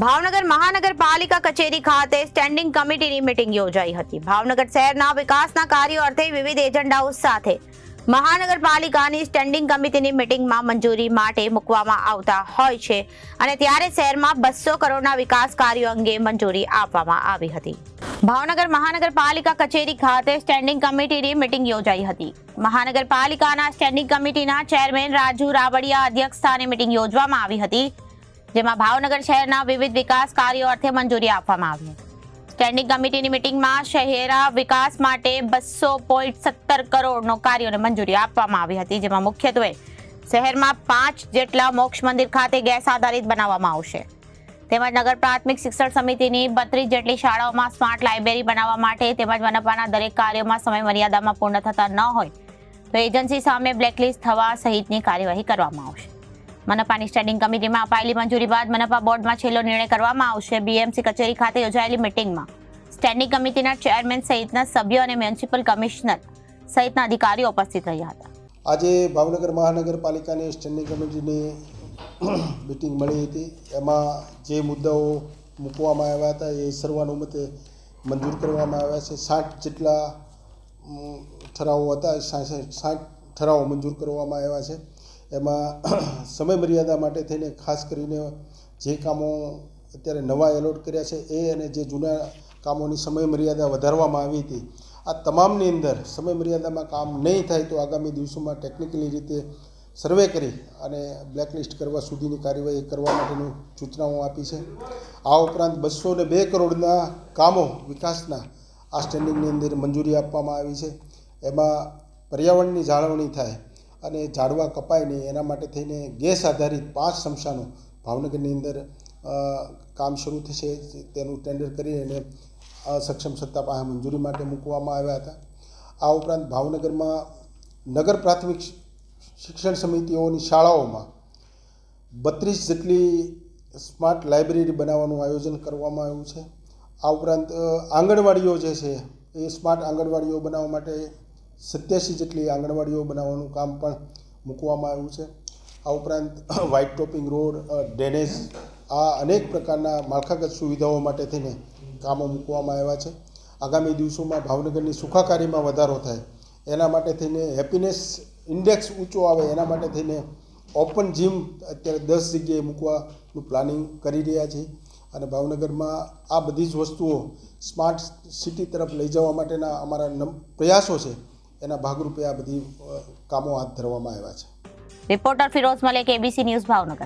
ભાવનગર મહાનગરપાલિકા કચેરી ખાતે સ્ટેન્ડિંગ કમિટીની મિટિંગ યોજાઈ હતી. ભાવનગર શહેરના વિકાસના કાર્યો અર્થે વિવિધ એજન્ડાઓ સાથે મહાનગરપાલિકાની સ્ટેન્ડિંગ કમિટીની મિટિંગમાં મંજૂરી માટે મૂકવામાં આવતા હોય છે અને ત્યારે શહેરમાં બસો કરોડના વિકાસ કાર્યો અંગે મંજૂરી આપવામાં આવી હતી. ભાવનગર મહાનગરપાલિકા કચેરી ખાતે સ્ટેન્ડિંગ કમિટીની મિટિંગ યોજાઈ હતી. મહાનગરપાલિકાના સ્ટેન્ડિંગ કમિટીના ચેરમેન રાજુ રાવડિયા અધ્યક્ષસ્થાને મિટિંગ યોજવામાં આવી હતી. જેમાં ભાવનગર શહેરના વિવિધ વિકાસ કાર્યો અર્થે મંજૂરી આપવામાં આવી સ્ટેન્ડિંગ કમિટીની મિટિંગમાં શહેરા વિકાસ માટે બસો પોઈન્ટ સત્તર કરોડનો કાર્યોને મંજૂરી આપવામાં આવી હતી, જેમાં મુખ્યત્વે શહેરમાં પાંચ જેટલા મોક્ષ મંદિર ખાતે ગેસ આધારિત બનાવવામાં આવશે. તેમજ નગર પ્રાથમિક શિક્ષણ સમિતિની બત્રીસ જેટલી શાળાઓમાં સ્માર્ટ લાઇબ્રેરી બનાવવા માટે તેમજ મનપાના દરેક કાર્યોમાં સમય મર્યાદામાં પૂર્ણ થતા ન હોય તો એજન્સી સામે બ્લેકલિસ્ટ થવા સહિતની કાર્યવાહી કરવામાં આવશે. મનપાની સ્ટેન્ડિંગ કમિટીમાં અપાયેલી મંજૂરી બાદ મનપા બોર્ડમાં છેલ્લો નિર્ણય કરવામાં આવશે. બીએમસી કચેરી ખાતે યોજાયેલી મિટિંગમાં સ્ટેન્ડિંગ કમિટીના ચેરમેન સહિતના સભ્યો અને મ્યુનિસિપલ કમિશનર સહિતના અધિકારીઓ ઉપસ્થિત રહ્યા હતા. આજે ભાવનગર મહાનગરપાલિકાની સ્ટેન્ડિંગ કમિટીની મિટિંગ મળી હતી. એમાં જે મુદ્દાઓ મૂકવામાં આવ્યા હતા એ સર્વાનુમતે મંજૂર કરવામાં આવ્યા છે. સાઠ જેટલા ઠરાવો હતા સાઠ ઠરાવો મંજૂર કરવામાં આવ્યા છે. એમાં સમય મર્યાદા માટે થઈને ખાસ કરીને જે કામો અત્યારે નવા એલોટ કર્યા છે, એ અને જે જૂના કામોની સમય મર્યાદા વધારવામાં આવી હતી, આ તમામની અંદર સમય મર્યાદામાં કામ નહીં થાય તો આગામી દિવસોમાં ટેકનિકલી રીતે સર્વે કરી અને બ્લેકલિસ્ટ કરવા સુધીની કાર્યવાહી કરવા માટેની સૂચનાઓ આપી છે. આ ઉપરાંત બસો ને બે કરોડના કામો વિકાસના આ સ્ટેન્ડિંગની અંદર મંજૂરી આપવામાં આવી છે. એમાં પર્યાવરણની જાળવણી થાય અને ઝાડવા કપાય નહીં, એના માટે થઈને ગેસ આધારિત પાંચ શમશાનો ભાવનગરની અંદર કામ શરૂ થશે. તેનું ટેન્ડર કરી અને સક્ષમ સત્તા પાસે મંજૂરી માટે મૂકવામાં આવ્યા હતા. આ ઉપરાંત ભાવનગરમાં નગર પ્રાથમિક શિક્ષણ સમિતિઓની શાળાઓમાં બત્રીસ જેટલી સ્માર્ટ લાઇબ્રેરી બનાવવાનું આયોજન કરવામાં આવ્યું છે. આ ઉપરાંત આંગણવાડીઓ જે છે, એ સ્માર્ટ આંગણવાડીઓ બનાવવા માટે સત્યાસી જેટલી આંગણવાડીઓ બનાવવાનું કામ પણ મૂકવામાં આવ્યું છે. આ ઉપરાંત વ્હાઇટ ટોપિંગ રોડ ડ્રેનેજ આ અનેક પ્રકારના માળખાગત સુવિધાઓ માટે થઈને કામો મૂકવામાં આવ્યા છે. આગામી દિવસોમાં ભાવનગરની સુખાકારીમાં વધારો થાય. એના માટે થઈને હેપીનેસ ઇન્ડેક્સ ઊંચો આવે, એના માટે થઈને ઓપન જીમ અત્યારે દસ જગ્યાએ મૂકવાનું પ્લાનિંગ કરી રહ્યા છીએ અને ભાવનગરમાં આ બધી જ વસ્તુઓ સ્માર્ટ સિટી તરફ લઈ જવા માટેના અમારા પ્રયાસો છે. એના ભાગરૂપે આ બધી કામો હાથ ધરવામાં આવ્યા છે. Reporter Firoz Malek ABC news Bhavnagar.